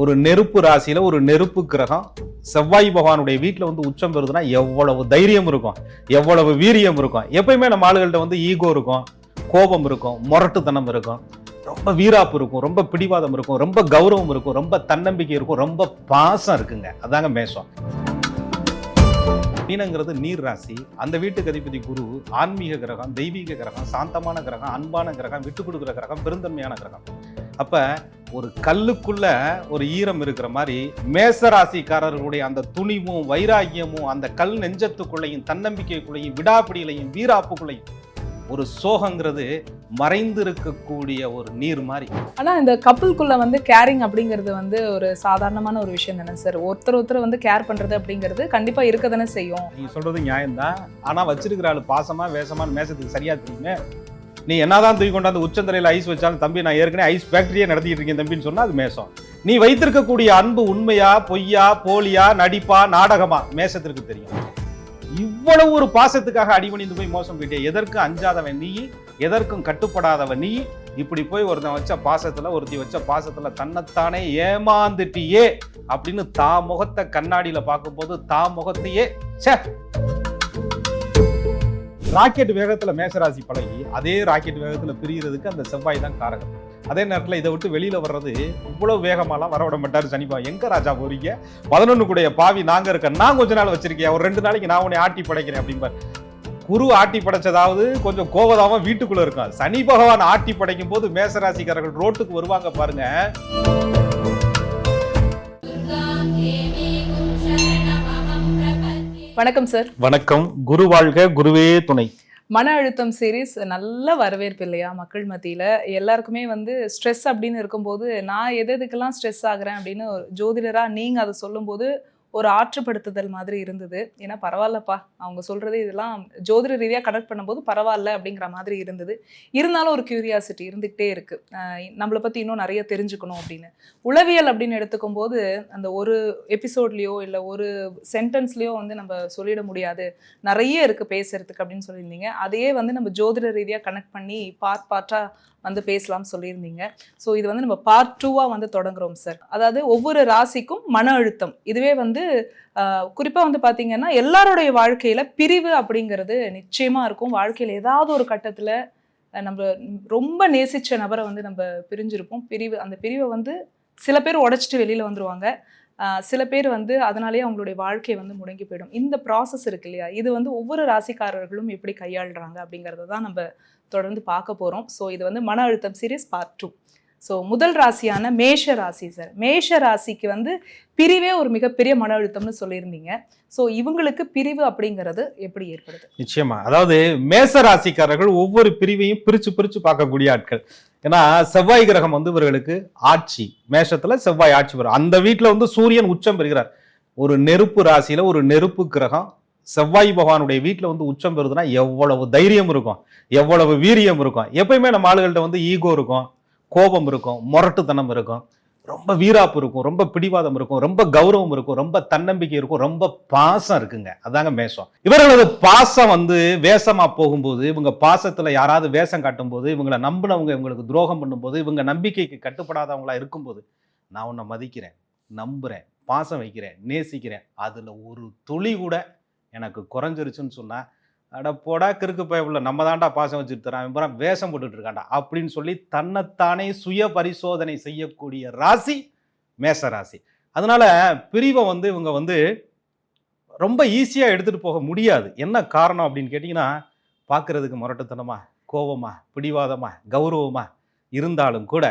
ஒரு நெருப்பு ராசியில ஒரு நெருப்பு கிரகம் செவ்வாய் பகவானுடைய வீட்டில் வந்து உச்சம் பெறுதுன்னா எவ்வளவு தைரியம் இருக்கும் எவ்வளவு வீரியம் இருக்கும். எப்பயுமே நம்ம ஆளுகள்கிட்ட வந்து ஈகோ இருக்கும் கோபம் இருக்கும் முரட்டுத்தனம் இருக்கும். ரொம்ப வீராப்பு இருக்கும் ரொம்ப பிடிவாதம் இருக்கும் ரொம்ப கௌரவம் இருக்கும் ரொம்ப தன்னம்பிக்கை இருக்கும் ரொம்ப பாசம் இருக்குங்க. அதாங்க மேஷம். மீனங்கிறது நீர் ராசி. அந்த வீட்டுக்கு அதிபதி குரு ஆன்மீக கிரகம் தெய்வீக கிரகம் சாந்தமான கிரகம் அன்பான கிரகம் விட்டு கொடுக்குற கிரகம் பெருந்தன்மையான கிரகம். அப்போ ஒரு கல்லுக்குள்ள ஒரு ஈரம் இருக்கிற மாதிரி மேச ராசிக்காரர்களுடைய அந்த துணிவும் வைராகியமும் அந்த கல் நெஞ்சத்துக்குள்ளேயும் தன்னம்பிக்கைக்குள்ளேயும் விடாப்பிடியிலையும் வீராப்புக்குள்ளேயும் ஒரு சோகங்கிறது மறைந்து இருக்கக்கூடிய ஒரு நீர் மாதிரி. ஆனா இந்த கப்பலுக்குள்ள வந்து கேரிங் அப்படிங்கிறது வந்து ஒரு சாதாரணமான ஒரு விஷயம் தானே சார் ஒருத்தர் ஒருத்தர் வந்து கேர் பண்றது அப்படிங்கிறது கண்டிப்பா இருக்க தானே செய்யும். நீங்க சொல்றது நியாயம்தான். ஆனா வச்சிருக்கிற ஆளு பாசமா வேசமா மேசத்துக்கு சரியா தெரியுமே. நீ என்னதான் தூக்கி கொண்டாந்து உச்சந்தலையில் ஐஸ் வச்சாலும் தம்பி நான் ஏற்கனவே ஐஸ் ஃபேக்டரியே நடத்திட்டு இருக்கேன் தம்பின்னு சொன்னால் அது மேசம். நீ வைத்திருக்கக்கூடிய அன்பு உண்மையா பொய்யா போலியா நடிப்பா நாடகமா? மேசத்திற்கு தெரியும். இவ்வளவு ஒரு பாசத்துக்காக அடிமணிந்து போய் மோசம் போயிட்டே எதற்கும் அஞ்சாதவன் நீ எதற்கும் கட்டுப்படாதவன் நீ இப்படி போய் ஒருத்தன் வச்ச பாசத்துல ஒருத்தி வச்ச பாசத்துல தன்னைத்தானே ஏமாந்துட்டியே அப்படின்னு தா முகத்தை கண்ணாடியில பார்க்கும்போது தா முகத்தையே ச்சே! ராக்கெட் வேகத்தில் மேசராசி பழகி அதே ராக்கெட் வேகத்தில் பிரிகிறதுக்கு அந்த செவ்வாய் தான் காரகம். அதே நேரத்தில் இதை விட்டு வெளியில் வர்றது இவ்வளோ வேகமாலாம் வர விட மாட்டார் சனிப்பா எங்க ராஜா போறீங்க? பதினொன்னு கூடைய பாவி நாங்கள் இருக்க நான் கொஞ்ச நாள் வச்சிருக்கேன் ஒரு ரெண்டு நாளைக்கு நான் உன்னை ஆட்டி படைக்கிறேன் அப்படிம்பார். குரு ஆட்டி படைச்சதாவது கொஞ்சம் கோவதாம வீட்டுக்குள்ள இருக்கும் சனி பகவான் ஆட்டி படைக்கும் போது மேசராசிக்காரர்கள் ரோட்டுக்கு வருவாங்க பாருங்க. வணக்கம் சார் வணக்கம். குரு வாழ்க குருவே துணை. மன அழுத்தம் சீரிஸ் நல்ல வரவேற்பு இல்லையா மக்கள் மத்தியில? எல்லாருக்குமே வந்து ஸ்ட்ரெஸ் அப்படின்னு இருக்கும்போது நான் எது எதுக்கெல்லாம் ஸ்ட்ரெஸ் ஆகுறேன் அப்படின்னு ஒரு ஜோதிடரா நீங்க அதை சொல்லும்போது ஒரு ஆற்றுப்படுத்துதல் மாதிரி இருந்தது. ஏன்னா பரவாயில்லப்பா அவங்க சொல்றது இதெல்லாம் ஜோதிட ரீதியாக கனெக்ட் பண்ணும்போது பரவாயில்ல அப்படிங்கிற மாதிரி இருந்தது. இருந்தாலும் ஒரு கியூரியாசிட்டி இருந்துகிட்டே இருக்கு. நம்மளை பத்தி இன்னும் நிறைய தெரிஞ்சுக்கணும் அப்படின்னு. உளவியல் அப்படின்னு எடுத்துக்கும் போது அந்த ஒரு எபிசோட்லயோ இல்லை ஒரு சென்டென்ஸ்லயோ வந்து நம்ம சொல்லிட முடியாது. நிறைய இருக்கு பேசுறதுக்கு அப்படின்னு சொல்லியிருந்தீங்க. அதையே வந்து நம்ம ஜோதிட ரீதியாக கனெக்ட் பண்ணி பார்ட் பார்ட்டா வந்து பேசலாம்னு சொல்லியிருந்தீங்க. ஸோ இது வந்து நம்ம பார்ட் டூவாக வந்து தொடங்குறோம் சார் அதாவது ஒவ்வொரு ராசிக்கும் மன அழுத்தம். இதுவே வந்து குறிப்பாக வந்து பார்த்தீங்கன்னா எல்லாருடைய வாழ்க்கையில் பிரிவு அப்படிங்கிறது நிச்சயமாக இருக்கும். வாழ்க்கையில் ஏதாவது ஒரு கட்டத்தில் நம்ம ரொம்ப நேசித்த நபரை வந்து நம்ம பிரிஞ்சிருப்போம். பிரிவு அந்த பிரிவை வந்து சில பேர் உடச்சிட்டு வெளியில் வந்துருவாங்க. சில பேர் வந்து அதனாலேயே அவங்களுடைய வாழ்க்கை வந்து முடங்கி போயிடும். இந்த ப்ராசஸ் இருக்கு இல்லையா? இது வந்து ஒவ்வொரு ராசிக்காரர்களும் எப்படி கையாளுறாங்க அப்படிங்கிறத தான் நம்ம தொடர்ந்து பார்க்க போகிறோம் ஸோ இது வந்து மன அழுத்தம் சீரீஸ் பார்ட் டூ ஸோ முதல் ராசியான மேஷ ராசி சார் மேஷ ராசிக்கு வந்து பிரிவே ஒரு மிகப்பெரிய மன அழுத்தம்னு சொல்லியிருந்தீங்க. ஸோ இவங்களுக்கு பிரிவு அப்படிங்கிறது எப்படி ஏற்படுது? நிச்சயமா. அதாவது மேச ராசிக்காரர்கள் ஒவ்வொரு பிரிவையும் பிரித்து பிரித்து பார்க்கக்கூடிய ஆட்கள். ஏன்னா செவ்வாய் கிரகம் வந்து இவர்களுக்கு ஆட்சி. மேஷத்தில் செவ்வாய் ஆட்சி வரும். அந்த வீட்டில் வந்து சூரியன் உச்சம் பெறுகிறார். ஒரு நெருப்பு ராசியில் ஒரு நெருப்பு கிரகம் செவ்வாய் பகவானுடைய வீட்டில் வந்து உச்சம் பெறுதுன்னா எவ்வளவு தைரியம் இருக்கும் எவ்வளவு வீரியம் இருக்கும். எப்பயுமே நம்ம ஆளுகள்கிட்ட வந்து ஈகோ இருக்கும் கோபம் இருக்கும் முரட்டுத்தனம் இருக்கும். ரொம்ப வீராப்பு இருக்கும் ரொம்ப பிடிவாதம் இருக்கும் ரொம்ப கௌரவம் இருக்கும் ரொம்ப தன்னம்பிக்கை இருக்கும் ரொம்ப பாசம் இருக்குங்க. அதாங்க மேஷம். இவர்களது பாசம் வந்து வேஷமா போகும்போது இவங்க பாசத்துல யாராவது வேஷம் காட்டும்போது இவங்களை நம்பினவங்க இவங்களுக்கு துரோகம் பண்ணும்போது இவங்க நம்பிக்கைக்கு கட்டுப்படாதவங்களா இருக்கும்போது நான் உன்னை மதிக்கிறேன் நம்புறேன் பாசம் வைக்கிறேன் நேசிக்கிறேன். அதுல ஒரு துளி கூட எனக்கு குறைஞ்சிருச்சுன்னு சொன்னால் அட போடா கிறுக்கு பயப்புள்ள நம்ம தாண்டா பாசம் வச்சுட்டு தரான். இவன் வேஷம் போட்டுட்டு இருக்கான்டா அப்படின்னு சொல்லி தன்னைத்தானே சுய பரிசோதனை செய்யக்கூடிய ராசி மேச ராசி அதனால பிரிவை வந்து இவங்க வந்து ரொம்ப ஈஸியாக எடுத்துகிட்டு போக முடியாது. என்ன காரணம் அப்படின்னு கேட்டிங்கன்னா பார்க்குறதுக்கு முரட்டுத்தனமா கோபமா பிடிவாதமா கௌரவமா இருந்தாலும் கூட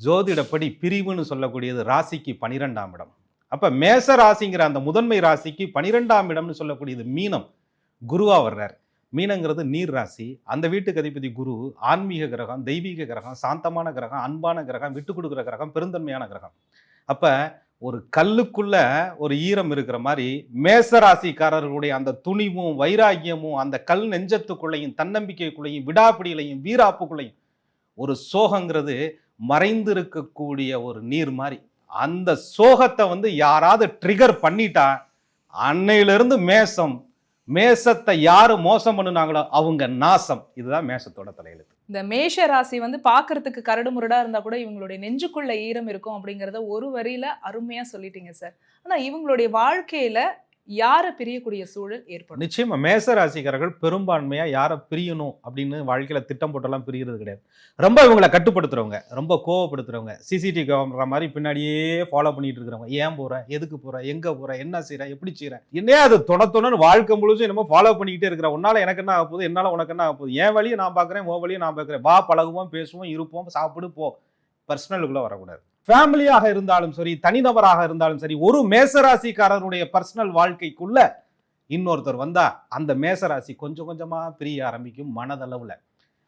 ஜோதிடப்படி பிரிவுன்னு சொல்லக்கூடியது ராசிக்கு பனிரெண்டாம் இடம். அப்ப மேச ராசிங்கிற அந்த முதன்மை ராசிக்கு பனிரெண்டாம் இடம்னு சொல்லக்கூடியது மீனம். குருவா வர்றார். மீனங்கிறது நீர் ராசி. அந்த வீட்டுக்கு அதிபதி குரு ஆன்மீக கிரகம் தெய்வீக கிரகம் சாந்தமான கிரகம் அன்பான கிரகம் விட்டு கொடுக்குற கிரகம் பெருந்தன்மையான கிரகம். அப்ப ஒரு கல்லுக்குள்ள ஒரு ஈரம் இருக்கிற மாதிரி மேச ராசிக்காரர்களுடைய அந்த துணிவும் வைராகியமும் அந்த கல் நெஞ்சத்துக்குள்ளேயும் தன்னம்பிக்கைக்குள்ளேயும் விடாப்பிடியிலையும் வீராப்புக்குள்ளையும் ஒரு சோகங்கிறது மறைந்திருக்கக்கூடிய ஒரு நீர் மாதிரி. அந்த சோகத்தை வந்து யாராவது ட்ரிகர் பண்ணிட்டா அன்னையிலிருந்து மேசம் மேசத்தை யார் மோசம் பண்ணுனாங்களோ அவங்க நாசம். இதுதான் மேசத்தோட தலையெழுத்து. இந்த மேஷ ராசி வந்து பார்க்கறதுக்கு கரடு முரடா இருந்தா கூட இவங்களுடைய நெஞ்சுக்குள்ள ஈரம் இருக்கும் அப்படிங்கறத ஒரு வரியில அருமையா சொல்லிட்டீங்க சார். ஆனா இவங்களுடைய வாழ்க்கையில யாரை பிரியக்கூடிய சூழல் ஏற்படும்? நிச்சயமா. மேச ராசிக்காரர்கள் பெரும்பான்மையா யாரை பிரியணும் அப்படின்னு வாழ்க்கையில திட்டம் போட்டெல்லாம் பிரியறது கிடையாது. ரொம்ப இவங்களை கட்டுப்படுத்துறவங்க ரொம்ப கோவப்படுத்துறவங்க சிசிடிவி கேமரா மாதிரி பின்னாடியே ஃபாலோ பண்ணிட்டு இருக்கிறவங்க. ஏன் போற? எதுக்கு போற? எங்க போற? என்ன செய்யற எப்படி செய்யற என்னையா அது தொட வாழ்க்கை முழுசும் என்னமோ ஃபாலோ பண்ணிக்கிட்டே இருக்கிற. உன்னால எனக்கு என்ன ஆக போகுது? என்னால உனக்கு என்ன ஆக போகுது? என் வழியை நான் பாக்குறேன் உன் வழியை நான் பாக்குறேன். வா பழகுவோம் பேசுவோம் இருப்போம் சாப்பிடு போ. பர்சனலுக்குள்ள வரக்கூடாது. ஃபேமிலியாக இருந்தாலும் சரி தனிநபராக இருந்தாலும் சரி ஒரு மேசராசிக்காரருடைய பர்சனல் வாழ்க்கைக்குள்ள இன்னொருத்தர் வந்தா அந்த மேசராசி கொஞ்சம் கொஞ்சமாக பிரிய ஆரம்பிக்கும் மனதளவில்.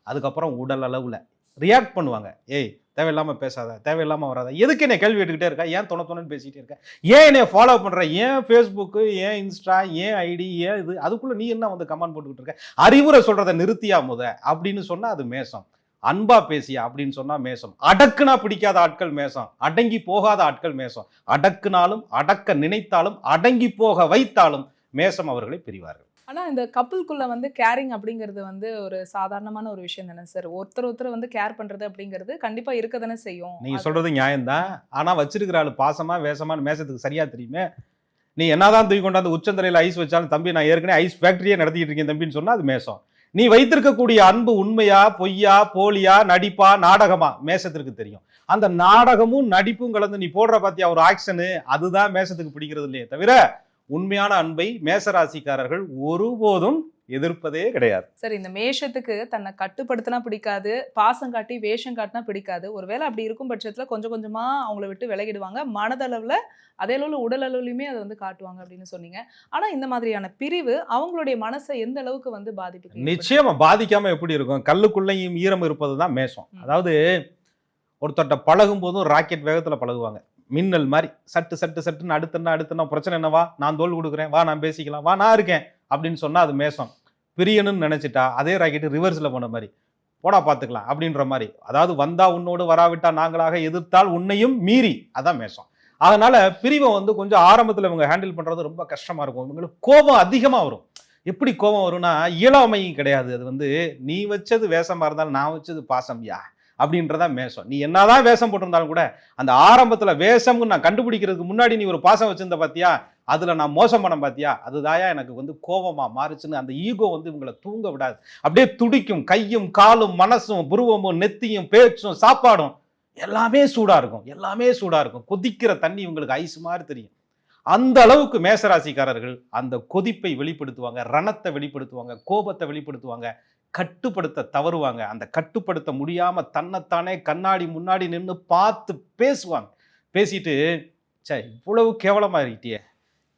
அதுக்கப்புறம் உடல் அளவில். ரியாக்ட் பண்ணுவாங்க. ஏய் தேவையில்லாமல் பேசாத தேவையில்லாமல் வராத. எதுக்கு என்னை கேள்வி எடுத்துக்கிட்டே இருக்கா? ஏன் துணை துணைன்னு பேசிகிட்டே இருக்கா? ஏன் என்னை ஃபாலோ பண்ணுறேன் ஏன் ஃபேஸ்புக்கு ஏன் இன்ஸ்டா ஏன் ஐடி ஏன் இது? அதுக்குள்ளே நீ என்ன வந்து கமெண்ட் போட்டுக்கிட்டு இருக்க? அறிவுரை சொல்கிறத நிறுத்தியா முத? அப்படின்னு சொன்னால் அது மேசம். அன்பா பேசியா அப்படின்னு சொன்னா மேசம். அடக்குனா பிடிக்காத ஆட்கள் மேசம். அடங்கி போகாத ஆட்கள் மேசம். அடக்குனாலும் அடக்க நினைத்தாலும் அடங்கி போக வைத்தாலும் மேசம் அவர்களை பிரிவார்கள். ஆனா இந்த கப்பலுக்குள்ள வந்து கேரிங் அப்படிங்கிறது வந்து ஒரு சாதாரணமான ஒரு விஷயம் தானே சார் ஒருத்தர் ஒருத்தர் வந்து கேர் பண்றது அப்படிங்கிறது கண்டிப்பா இருக்க தானே செய்யும். நீங்க அது- சொல்றது நியாயம்தான். ஆனா வச்சிருக்கிற ஆளு பாசமா வேஷமான மேசத்துக்கு சரியா தெரியுமே? நீ என்னதான் தூக்கி கொண்டாந்து உச்சந்தரையில் ஐஸ் வச்சாலும் தம்பி நான் ஏற்கனவே ஐஸ் ஃபேக்டரியே நடத்திட்டு இருக்கேன் தம்பின்னு சொன்னா அது மேசம். நீ வைத்திருக்கக்கூடிய அன்பு உண்மையா பொய்யா போலியா நடிப்பா நாடகமா? மேசத்திற்கு தெரியும். அந்த நாடகமும் நடிப்பும் கலந்து நீ போடுற பாத்தியா ஒரு ஆக்ஷனு? அதுதான் மேசத்துக்கு பிடிக்கிறது இல்லையே தவிர உண்மையான அன்பை மேசராசிக்காரர்கள் ஒருபோதும் எதிர்ப்பதே கிடையாது. சரி இந்த மேஷத்துக்கு தன்னை கட்டுப்படுத்தினா பிடிக்காது பாசம் காட்டி வேஷம் காட்டினா பிடிக்காது. ஒருவேளை அப்படி இருக்கும் பட்சத்துல கொஞ்சம் கொஞ்சமா அவங்கள விட்டு விலகிடுவாங்க. மனதளவுல அதே அளவுல உடல் அளவுலையுமே அதை வந்து காட்டுவாங்க அப்படின்னு சொன்னீங்க. ஆனா இந்த மாதிரியான பிரிவு அவங்களுடைய மனசை எந்த அளவுக்கு வந்து பாதிப்புக்கு ஏற்படுத்தும்? நிச்சயமா பாதிக்காம எப்படி இருக்கும்? கல்லுக்குள்ளேயும் ஈரம் இருப்பது தான் மேஷம். அதாவது ஒருத்தர்ட்ட பழகும் போதும் ராக்கெட் வேகத்துல பழகுவாங்க. மின்னல் மாதிரி சட்டு சட்டு சட்டுன்னு அடுத்தன்னா அடுத்தன்னா பிரச்சனை என்னவா? நான் தோல் கொடுக்குறேன் வா நான் பேசிக்கலாம் வா நான் இருக்கேன் அப்படின்னு சொன்னா அது மேஷம். பிரியணும்னு நினச்சிட்டா அதே ராக்கெட்டு ரிவர்ஸில் போன மாதிரி. போடா பார்த்துக்கலாம் அப்படின்ற மாதிரி. அதாவது வந்தா உன்னோடு வராவிட்டா நாங்களாக எதிர்த்தால் உன்னையும் மீறி. அதான் மேஷம். அதனால பிரிவை வந்து கொஞ்சம் ஆரம்பத்தில் இவங்க ஹேண்டில் பண்ணுறது ரொம்ப கஷ்டமாக இருக்கும். இவங்களுக்கு கோபம் அதிகமாக வரும். எப்படி கோபம் வரும்னா இயலாமை கிடையாது. அது வந்து நீ வச்சது வேஷமாக இருந்தாலும் நான் வச்சது பாசம்யா அப்படின்றதா மேஷம். நீ என்னதான் வேஷம் போட்டிருந்தாலும் கூட அந்த ஆரம்பத்தில் வேஷம்னு நான் கண்டுபிடிக்கிறதுக்கு முன்னாடி நீ ஒரு பாசம் வச்சிருந்த பார்த்தியா அதில் நான் மோசம் பண்ண பார்த்தியா அதுதாயா எனக்கு வந்து கோபமாக மாறுச்சுன்னு அந்த ஈகோ வந்து இவங்களை தூங்க விடாது. அப்படியே துடிக்கும் கையும் காலும் மனசும் புருவமும் நெத்தியும் பேச்சும் சாப்பாடும் எல்லாமே சூடாக இருக்கும். எல்லாமே சூடாக இருக்கும். கொதிக்கிற தண்ணி இவங்களுக்கு ஐஸ் மாதிரி தெரியும். அந்த அளவுக்கு மேசராசிக்காரர்கள் அந்த கொதிப்பை வெளிப்படுத்துவாங்க ரணத்தை வெளிப்படுத்துவாங்க கோபத்தை வெளிப்படுத்துவாங்க கட்டுப்படுத்த தவறுவாங்க. அந்த கட்டுப்படுத்த முடியாம தன்னைத்தானே கண்ணாடி முன்னாடி நின்று பார்த்து பேசுவாங்க. பேசிட்டு சே இவ்வளவு கேவலமா இருக்கிட்டியே.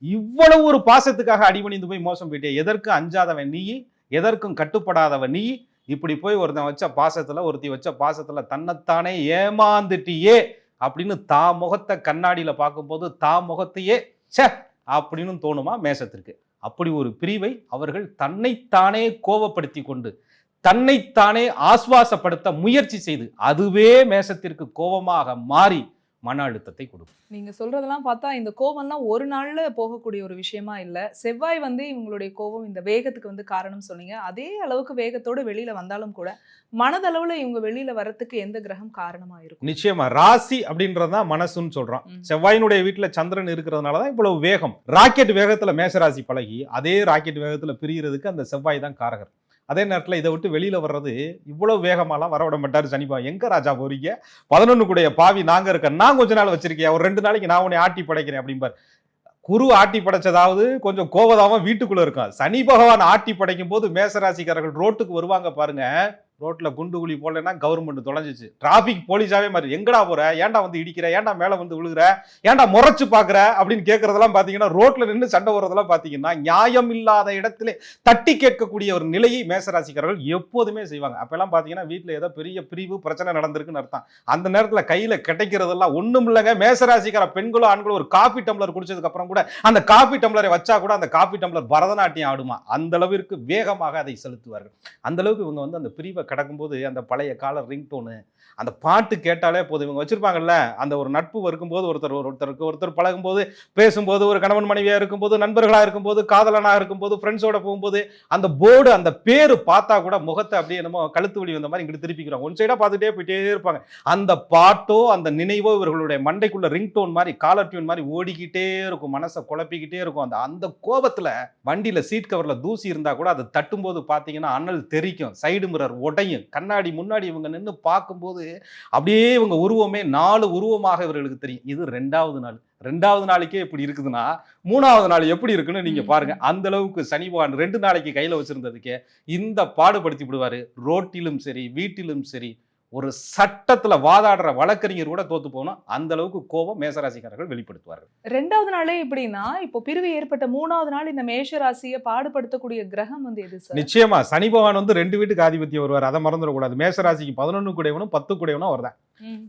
இவ்வளவு ஒரு பாசத்துக்காக அடிபணிந்து போய் மோசம் போயிட்டே எதற்கும் அஞ்சாதவன் நீ எதற்கும் கட்டுப்படாதவன் நீ இப்படி போய் ஒருத்தன் வச்ச பாசத்துல ஒருத்தி வச்ச பாசத்துல தன்னைத்தானே ஏமாந்துட்டியே அப்படின்னு தா முகத்தை கண்ணாடியில பார்க்கும்போது தா முகத்தையே சே அப்படின்னு தோணுமா? மேசத்திற்கு. அப்படி ஒரு பிரிவை அவர்கள் தன்னைத்தானே கோவப்படுத்தி கொண்டு தன்னைத்தானே ஆஸ்வாசப்படுத்த முயற்சி செய்து அதுவே மேசத்திற்கு கோபமாக மாறி மன அழுத்தத்தை கொடுக்கும். நீங்க சொல்றதெல்லாம் பார்த்தா இந்த கோவம்லாம் ஒரு நாள்ல போகக்கூடிய ஒரு விஷயமா இல்ல. செவ்வாய் வந்து இவங்களுடைய கோபம் இந்த வேகத்துக்கு வந்து காரணம் சொன்னீங்க. அதே அளவுக்கு வேகத்தோட வெளியில வந்தாலும் கூட மனதளவுல இவங்க வெளியில வரத்துக்கு எந்த கிரகம் காரணமா இருக்கும்? நிச்சயமா. ராசி அப்படின்றது தான் மனசுன்னு சொல்றோம். ம். செவ்வாயினுடைய வீட்டுல சந்திரன் இருக்கிறதுனால தான் இவ்வளவு வேகம். ராக்கெட் வேகத்துல மேசராசி பழகி அதே ராக்கெட் வேகத்துல பிரியறதுக்கு அந்த செவ்வாய் தான் காரகர். அதே நேரத்தில் இதை விட்டு வெளியில் வர்றது இவ்வளோ வேகமாலாம் வரவிட மாட்டார் சனிபா எங்கே ராஜா போறீங்க? பதினொன்று கூடைய பாவி நாங்கள் இருக்க நான் கொஞ்ச நாள் வச்சிருக்கேன் ஒரு ரெண்டு நாளைக்கு நான் உன்னை ஆட்டி படைக்கிறேன் அப்படிம்பார். குரு ஆட்டி படைச்சதாவது கொஞ்சம் கோவதாவும் வீட்டுக்குள்ளே இருக்கும். சனி பகவான் ஆட்டி படைக்கும் போது மேசராசிக்காரர்கள் ரோட்டுக்கு வருவாங்க பாருங்கள் ரோட்டில் குண்டு குழி போடலைன்னா கவர்மெண்ட் தொலைஞ்சிச்சு. டிராஃபிக் போலீஸாவே மாதிரி எங்கடா போற? ஏன்டா வந்து இடிக்கிற? ஏன்டா மேலே வந்து விழுகுற? ஏன்டா முறைச்சு பார்க்குற அப்படின்னு கேட்கறதெல்லாம் பார்த்தீங்கன்னா ரோட்டில் நின்று சண்டை வர்றதெல்லாம் பார்த்தீங்கன்னா நியாயம் இல்லாத இடத்துல தட்டி கேட்கக்கூடிய ஒரு நிலையை மேசராசிக்காரர்கள் எப்போதுமே செய்வாங்க. அப்போல்லாம் பார்த்தீங்கன்னா வீட்டில் ஏதோ பெரிய பிரிவு பிரச்சனை நடந்திருக்குன்னு அர்த்தம். அந்த நேரத்தில் கையில் கிடைக்கிறதெல்லாம் ஒன்றும் இல்லைங்க. மேசராசிக்கார பெண்களோ ஆண்களோ ஒரு காஃபி டம்ளர் குடிச்சதுக்கப்புறம் கூட அந்த காஃபி டம்ளரை வச்சா கூட அந்த காஃபி டம்ளர் பரதநாட்டியம் ஆடுமா? அந்த அளவிற்கு வேகமாக அதை செலுத்துவார்கள். அந்த அளவுக்கு இவங்க வந்து அந்த பிரிவை கடக்கும்போது அந்த பழைய கால ரிங்டோனு அந்த பாட்டு கேட்டாலே போதும். இவங்க வச்சுருப்பாங்கல்ல அந்த ஒரு நட்பு இருக்கும்போது ஒருத்தர் ஒருத்தருக்கு ஒருத்தர் பழகும்போது பேசும்போது ஒரு கணவன் மனைவியாக இருக்கும்போது நண்பர்களாக இருக்கும்போது காதலனாக இருக்கும்போது ஃப்ரெண்ட்ஸோட போகும்போது அந்த போர்டு அந்த பேர் பார்த்தா கூட முகத்தை அப்படியே என்னமோ கழுத்து வழி வந்த மாதிரி இங்கிட்டு திருப்பிக்கிறோம் ஒன் சைடாக பார்த்துட்டே போயிட்டே இருப்பாங்க. அந்த பாட்டோ அந்த நினைவோ இவர்களுடைய மண்டைக்குள்ள ரிங் டோன் மாதிரி காலர் டியூன் மாதிரி ஓடிக்கிட்டே இருக்கும். மனசை குழப்பிக்கிட்டே இருக்கும். அந்த அந்த கோபத்தில் வண்டியில் சீட் கவரில் தூசி இருந்தால் கூட அதை தட்டும்போது பார்த்தீங்கன்னா அனல் தெறிக்கும். சைடு மிரர் உடையும். கண்ணாடி முன்னாடி இவங்க நின்று பார்க்கும்போது அப்படியே இவங்க உருவமே நாலு உருவமாக இவர்களுக்கு தெரியும். இது ரெண்டாவது நாள். ரெண்டாவது நாளைக்கே இப்படி இருக்குதுன்னா மூணாவது நாள் எப்படி இருக்குன்னு நீங்க. பாருங்க. அந்த அளவுக்கு சனி பகவான் ரெண்டு நாளைக்கு கையில வச்சிருந்ததுக்கே இந்த பாடுபடுத்தி விடுவாரு. ரோட்டிலும் சரி வீட்டிலும் சரி ஒரு சட்டத்துல வாதாடுற வழக்கறிஞர் கூட தோத்து போகணும். அந்த அளவுக்கு கோபம் மேசராசிக்காரர்கள் வெளிப்படுத்துவார்கள். ரெண்டாவது நாளே இப்படின்னா இப்போ பிரிவு ஏற்பட்ட மூணாவது நாள் இந்த மேஷ ராசியை பாடுபடுத்தக்கூடிய கிரகம் வந்து எது சார்? நிச்சயமா சனி பகவான் வந்து ரெண்டு வீட்டுக்கு ஆதிபத்தியம் வருவார். அதை மறந்துடக்கூடாது. மேசராசிக்கு பதினொன்னு கூடையவனும் பத்து கூடையவனும் அவர்.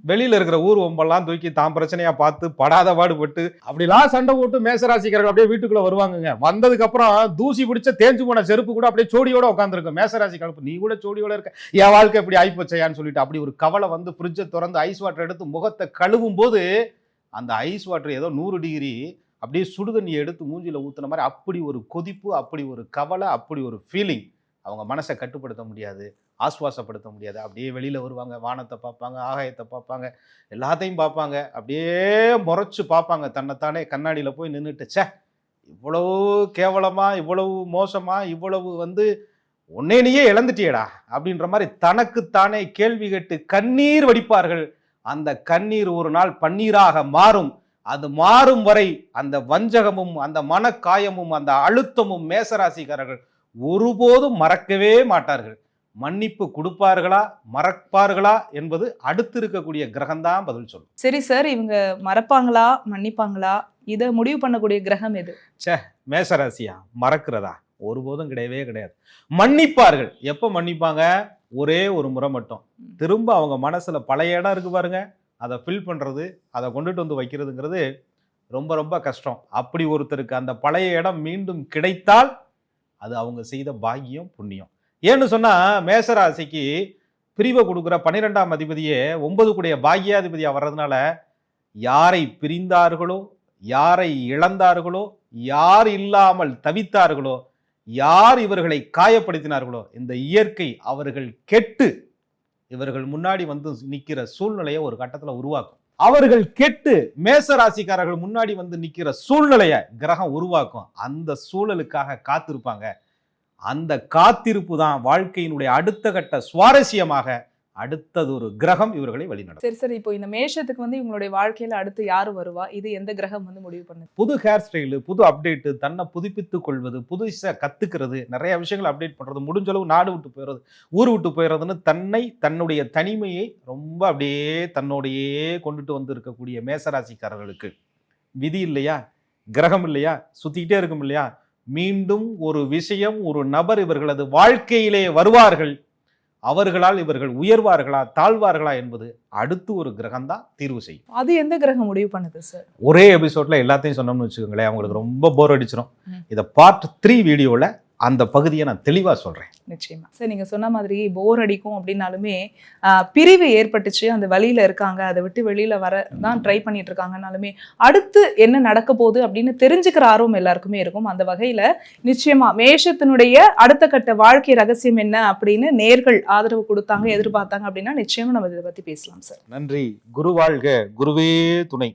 வெளியில இருக்கிற ஊர் ஒம்பெல்லாம் தூக்கி தான் பிரச்சனையா பார்த்து படாத பாடுபட்டு அப்படிலாம் சண்டை போட்டு மேசராசிக்காரர்கள் அப்படியே வீட்டுக்குள்ள வருவாங்கங்க. வந்ததுக்கு அப்புறம் தூசி பிடிச்ச தேஞ்சு போன செருப்பு கூட அப்படியே சோடியோட உட்காந்துருக்கும் மேசராசிக்காரர் நீ கூட சோடியோட இருக்க. என் வாழ்க்கை இப்படி ஆயிப்போச்சையான்னு சொல்லிட்டு அப்படி ஒரு கவலை வந்து ஃப்ரிட்ஜை திறந்து ஐஸ் வாட்டர் எடுத்து முகத்தை கழுவும் போது அந்த ஐஸ் வாட்டர் ஏதோ நூறு டிகிரி அப்படியே சுடுதண்ணி எடுத்து மூஞ்சியில் ஊற்றுன மாதிரி அப்படி ஒரு கொதிப்பு அப்படி ஒரு கவலை அப்படி ஒரு ஃபீலிங் அவங்க மனசை கட்டுப்படுத்த முடியாது ஆஸ்வாசப்படுத்த முடியாது. அப்படியே வெளியில் வருவாங்க வானத்தை பார்ப்பாங்க ஆகாயத்தை பார்ப்பாங்க எல்லாத்தையும் பார்ப்பாங்க. அப்படியே முறைச்சி பார்ப்பாங்க. தன்னைத்தானே கண்ணாடியில் போய் நின்றுட்டு சே இவ்வளவு கேவலமாக இவ்வளவு மோசமாக இவ்வளவு வந்து உன்னை நீயே இழந்துட்டியடா அப்படின்ற மாதிரி தனக்குத்தானே கேள்வி கேட்டு கண்ணீர் வடிப்பார்கள். அந்த கண்ணீர் ஒரு நாள் பன்னீராக மாறும். அது மாறும் வரை அந்த வஞ்சகமும் அந்த மனக்காயமும் அந்த அழுத்தமும் மேசராசிக்காரர்கள் ஒருபோதும் மறக்கவே மாட்டார்கள். மன்னிப்பு கொடுப்பார்களா மறப்பார்களா என்பது அடுத்து இருக்கக்கூடிய கிரகம்தான் பதில் சொல்லும். சரி சார் இவங்க மறப்பாங்களா மன்னிப்பாங்களா? இதை முடிவு பண்ணக்கூடிய கிரகம் எது? மேசராசியா மறக்கிறதா? ஒருபோதும் கிடையவே கிடையாது. மன்னிப்பார்கள். எப்போ மன்னிப்பாங்க? ஒரே ஒரு முறை மட்டும். திரும்ப அவங்க மனசுல பழைய இடம் இருக்கு பாருங்க. அதை ஃபில் பண்றது அதை கொண்டுட்டு வந்து வைக்கிறதுங்கிறது ரொம்ப ரொம்ப கஷ்டம். அப்படி ஒருத்தருக்கு அந்த பழைய இடம் மீண்டும் கிடைத்தால் அது அவங்க செய்த பாக்கியம் புண்ணியம். ஏன்னு சொன்னா மேசராசிக்கு பிரிவை கொடுக்குற பன்னிரெண்டாம் அதிபதியே ஒன்பது கூடிய பாக்கியாதிபதியா வர்றதுனால யாரை பிரிந்தார்களோ யாரை இழந்தார்களோ யார் இல்லாமல் தவித்தார்களோ யார் இவர்களை காயப்படுத்தினார்களோ இந்த இயற்கை அவர்கள் கெட்டு இவர்கள் முன்னாடி வந்து நிற்கிற சூழ்நிலையை ஒரு கட்டத்தில் உருவாக்கும். அவர்கள் கெட்டு மேச ராசிக்காரர்கள் முன்னாடி வந்து நிற்கிற சூழ்நிலையை கிரகம் உருவாக்கும். அந்த சூழலுக்காக காத்திருப்பாங்க. அந்த காத்திருப்பு தான் வாழ்க்கையினுடைய அடுத்த கட்ட சுவாரஸ்யமாக அடுத்தது ஒரு கிரகம் இவர்களை வழிநடத்தும் சரி சரி. இப்போ இந்த மேஷத்துக்கு வந்து இவங்களுடைய வாழ்க்கையில அடுத்து யாரு வருவா? இது எந்த கிரகம் வந்து முடிவு பண்ணுது? புது ஹேர் ஸ்டைலு புது அப்டேட்டு தன்னை புதுப்பித்துக் கொள்வது புதுசாக கத்துக்கிறது நிறைய விஷயங்கள் அப்டேட் பண்றது முடிஞ்ச அளவு நாடு விட்டு போயிடுறது ஊர் விட்டு போயிடுறதுன்னு தன்னை தன்னுடைய தனிமையை ரொம்ப அப்படியே தன்னோடையே கொண்டுட்டு வந்து இருக்கக்கூடிய மேசராசிக்காரர்களுக்கு. விதி இல்லையா? கிரகம் இல்லையா? சுத்திக்கிட்டே இருக்கும் இல்லையா? மீண்டும் ஒரு விஷயம் ஒரு நபர் இவர்களது வாழ்க்கையிலே வருவார்கள். அவர்களால் இவர்கள் உயர்வார்களா தாழ்வார்களா என்பது அடுத்து ஒரு கிரகம் தான் தீர்வு செய்யும். அது எந்த கிரகம் முடிவு பண்ணுது சார் ஒரே எபிசோட்ல எல்லாத்தையும் சொன்னோம்னு வச்சுக்கோங்களேன் அவங்களுக்கு ரொம்ப போர் அடிச்சிடும். இதை பார்ட் த்ரீ வீடியோவில் அந்த பகுதியை நான் தெளிவாக சொல்கிறேன் நிச்சயமா. சார் நீங்க சொன்ன மாதிரி போர் அடிக்கும் அப்படின்னாலுமே பிரிவு ஏற்பட்டுச்சு அந்த வழியில இருக்காங்க அதை விட்டு வெளியில வர தான் ட்ரை பண்ணிட்டு இருக்காங்கனாலுமே அடுத்து என்ன நடக்க போகுது அப்படின்னு தெரிஞ்சுக்கிற ஆர்வம் எல்லாருக்குமே இருக்கும். அந்த வகையில நிச்சயமா மேஷத்தினுடைய அடுத்த கட்ட வாழ்க்கை ரகசியம் என்ன அப்படின்னு நேர்கள் ஆதரவு கொடுத்தாங்க எதிர்பார்த்தாங்க அப்படின்னா நிச்சயமா நம்ம இதை பத்தி பேசலாம் சார். நன்றி. குரு வாழ்க. குருவே துணை.